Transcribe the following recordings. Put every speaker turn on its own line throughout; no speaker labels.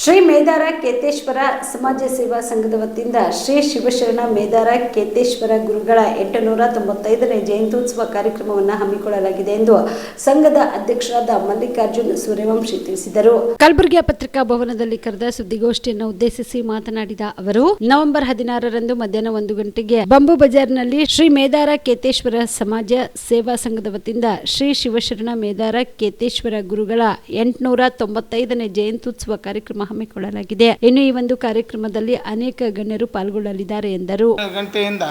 ಶ್ರೀ ಮೇದಾರ ಕೇತೇಶ್ವರ ಸಮಾಜ ಸೇವಾ ಸಂಘದ ವತಿಯಿಂದ ಶ್ರೀ ಶಿವಶರಣ ಮೇದಾರ ಕೇತೇಶ್ವರ ಗುರುಗಳ ಎಂಟುನೂರ ತೊಂಬತ್ತೈದನೇ ಜಯಂತ್ಯುತ್ಸವ ಕಾರ್ಯಕ್ರಮವನ್ನು ಹಮ್ಮಿಕೊಳ್ಳಲಾಗಿದೆ ಎಂದು ಸಂಘದ ಅಧ್ಯಕ್ಷರಾದ ಮಲ್ಲಿಕಾರ್ಜುನ್ ಸೂರ್ಯವಂಶಿ ತಿಳಿಸಿದರು. ಕಲಬುರಗಿಯ ಪತ್ರಿಕಾ ಭವನದಲ್ಲಿ ಕರೆದ ಸುದ್ದಿಗೋಷ್ಠಿಯನ್ನು ಉದ್ದೇಶಿಸಿ ಮಾತನಾಡಿದ ಅವರು, ನವೆಂಬರ್ ಹದಿನಾರರಂದು ಮಧ್ಯಾಹ್ನ ಒಂದು ಗಂಟೆಗೆ ಬಂಬು ಬಜಾರ್ನಲ್ಲಿ ಶ್ರೀ ಮೇದಾರ ಕೇತೇಶ್ವರ ಸಮಾಜ ಸೇವಾ ಸಂಘದ ವತಿಯಿಂದ ಶ್ರೀ ಶಿವಶರಣ ಮೇದಾರ ಕೇತೇಶ್ವರ ಗುರುಗಳ ಎಂಟುನೂರ ತೊಂಬತ್ತೈದನೇ ಜಯಂತ್ಯುತ್ಸವ ಕಾರ್ಯಕ್ರಮ ಹಮ್ಮಿಕೊಳ್ಳಲಾಗಿದೆ. ಇನ್ನು ಈ ಒಂದು ಕಾರ್ಯಕ್ರಮದಲ್ಲಿ ಅನೇಕ ಗಣ್ಯರು ಪಾಲ್ಗೊಳ್ಳಲಿದ್ದಾರೆ ಎಂದರು.
ಗಂಟೆಯಿಂದ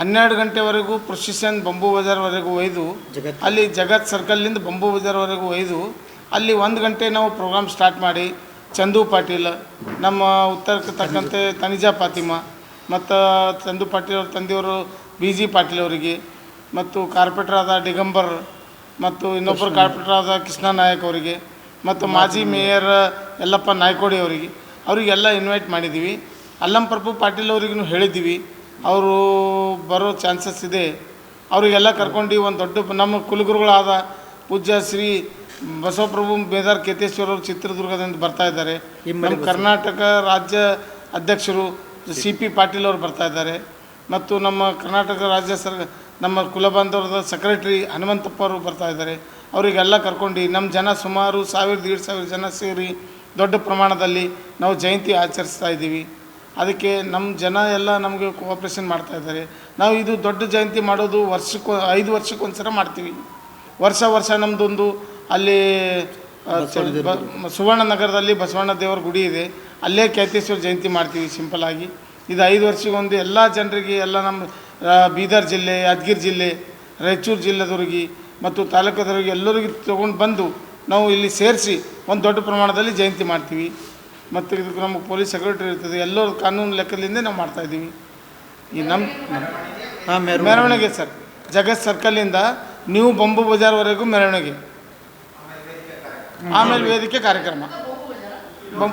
ಹನ್ನೆರಡು ಗಂಟೆವರೆಗೂ ಪ್ರೊಸಿಷನ್ ಬಂಬು ಬಜಾರ್ವರೆಗೂ ಒಯ್ದು ಅಲ್ಲಿ ಜಗತ್ ಸರ್ಕಲ್ನಿಂದ ಬಂಬು ಬಜಾರ್ವರೆಗೂ ಒಯ್ದು ಅಲ್ಲಿ ಒಂದು ಗಂಟೆ ನಾವು ಪ್ರೋಗ್ರಾಮ್ ಸ್ಟಾರ್ಟ್ ಮಾಡಿ ಚಂದು ಪಾಟೀಲ್ ನಮ್ಮ ಉತ್ತರಕ್ಕೆ ತಕ್ಕಂತೆ ತನಿಜಾ ಫಾತಿಮಾ ಮತ್ತು ಚಂದು ಪಾಟೀಲ್ ಅವ್ರ ತಂದೆಯವರು ಬಿ ಜಿ ಪಾಟೀಲ್ ಅವರಿಗೆ ಮತ್ತು ಕಾರ್ಪೆಟ್ರ್ ಆದ ಡಿಗಂಬರ್ ಮತ್ತು ಇನ್ನೊಬ್ಬರು ಕಾರ್ಪೆಟ್ರ್ ಆದ ಕೃಷ್ಣ ನಾಯಕ್ ಅವರಿಗೆ ಮತ್ತು ಮಾಜಿ ಮೇಯರ್ ಯಲ್ಲಪ್ಪ ನಾಯ್ಕೋಡಿ ಅವರಿಗೆ ಅವರಿಗೆಲ್ಲ ಇನ್ವೈಟ್ ಮಾಡಿದ್ದೀವಿ. ಅಲ್ಲಂ ಪ್ರಭು ಪಾಟೀಲ್ ಅವರಿಗೂ ಹೇಳಿದ್ದೀವಿ. ಅವರು ಬರೋ ಚಾನ್ಸಸ್ ಇದೆ. ಅವರಿಗೆಲ್ಲ ಕರ್ಕೊಂಡು ಒಂದು ದೊಡ್ಡ ನಮ್ಮ ಕುಲಗುರುಗಳಾದ ಪೂಜ್ಯ ಶ್ರೀ ಬಸವಪ್ರಭು ಬೇದಾರ್ ಕೇತೇಶ್ವರ ಅವರು ಚಿತ್ರದುರ್ಗದಿಂದ ಬರ್ತಾ ಇದ್ದಾರೆ. ನಮ್ಮ ಕರ್ನಾಟಕ ರಾಜ್ಯ ಅಧ್ಯಕ್ಷರು ಸಿ ಪಿ ಪಾಟೀಲ್ ಅವರು ಬರ್ತಾ ಇದ್ದಾರೆ. ಮತ್ತು ನಮ್ಮ ಕರ್ನಾಟಕ ರಾಜ್ಯ ಸರ್ ನಮ್ಮ ಕುಲಬಾಂಧವರದ ಸೆಕ್ರೆಟ್ರಿ ಹನುಮಂತಪ್ಪ ಅವರು ಬರ್ತಾ ಇದ್ದಾರೆ. ಅವರಿಗೆಲ್ಲ ಕರ್ಕೊಂಡು ನಮ್ಮ ಜನ ಸುಮಾರು ಸಾವಿರದ ಎರಡು ಸಾವಿರ ಜನ ಸೇರಿ ದೊಡ್ಡ ಪ್ರಮಾಣದಲ್ಲಿ ನಾವು ಜಯಂತಿ ಆಚರಿಸ್ತಾ ಇದ್ದೀವಿ. ಅದಕ್ಕೆ ನಮ್ಮ ಜನ ಎಲ್ಲ ನಮಗೆ ಕೋಆಪ್ರೇಷನ್ ಮಾಡ್ತಾ ಇದ್ದಾರೆ. ನಾವು ಇದು ದೊಡ್ಡ ಜಯಂತಿ ಮಾಡೋದು ವರ್ಷಕ್ಕೆ ಐದು ವರ್ಷಕ್ಕೆ ಸಲ ಮಾಡ್ತೀವಿ. ವರ್ಷ ವರ್ಷ ನಮ್ಮದೊಂದು ಅಲ್ಲಿ ಸುವರ್ಣ ನಗರದಲ್ಲಿ ಬಸವಣ್ಣ ದೇವರ ಗುಡಿ ಇದೆ. ಅಲ್ಲೇ ಕ್ಯಾತೇಶ್ವರ ಜಯಂತಿ ಮಾಡ್ತೀವಿ ಸಿಂಪಲ್ಲಾಗಿ ಇದು ಐದು ವರ್ಷಕ್ಕೊಂದು ಎಲ್ಲ ಜನರಿಗೆ ಎಲ್ಲ ನಮ್ಮ ಬೀದರ್ ಜಿಲ್ಲೆ ಯಾದಗಿರಿ ಜಿಲ್ಲೆ ರಾಯಚೂರು ಜಿಲ್ಲೆದವ್ರಿಗೆ ಮತ್ತು ತಾಲೂಕದವರಿಗೆ ಎಲ್ಲರಿಗೂ ತೊಗೊಂಡು ಬಂದು ನಾವು ಇಲ್ಲಿ ಸೇರಿಸಿ ಒಂದು ದೊಡ್ಡ ಪ್ರಮಾಣದಲ್ಲಿ ಜಯಂತಿ ಮಾಡ್ತೀವಿ. ಮತ್ತು ಇದಕ್ಕೆ ನಮಗೆ ಪೊಲೀಸ್ ಸೆಕ್ರೆಟರಿ ಇರ್ತದೆ ಎಲ್ಲರ ಕಾನೂನು ಲೆಕ್ಕದಿಂದ ನಾವು ಮಾಡ್ತಾಯಿದ್ದೀವಿ ಈ ನಮ್ಮ
ಹಾಂ ಮೇರ್
ಮೆರವಣಿಗೆ ಸರ್. ಜಗತ್ ಸರ್ಕಲಿಂದ ನೀವು ಬೊಂಬು ಬಜಾರ್ವರೆಗೂ ಮೆರವಣಿಗೆ. ಆಮೇಲೆ ವೇದಿಕೆ ಕಾರ್ಯಕ್ರಮ. ಬಂ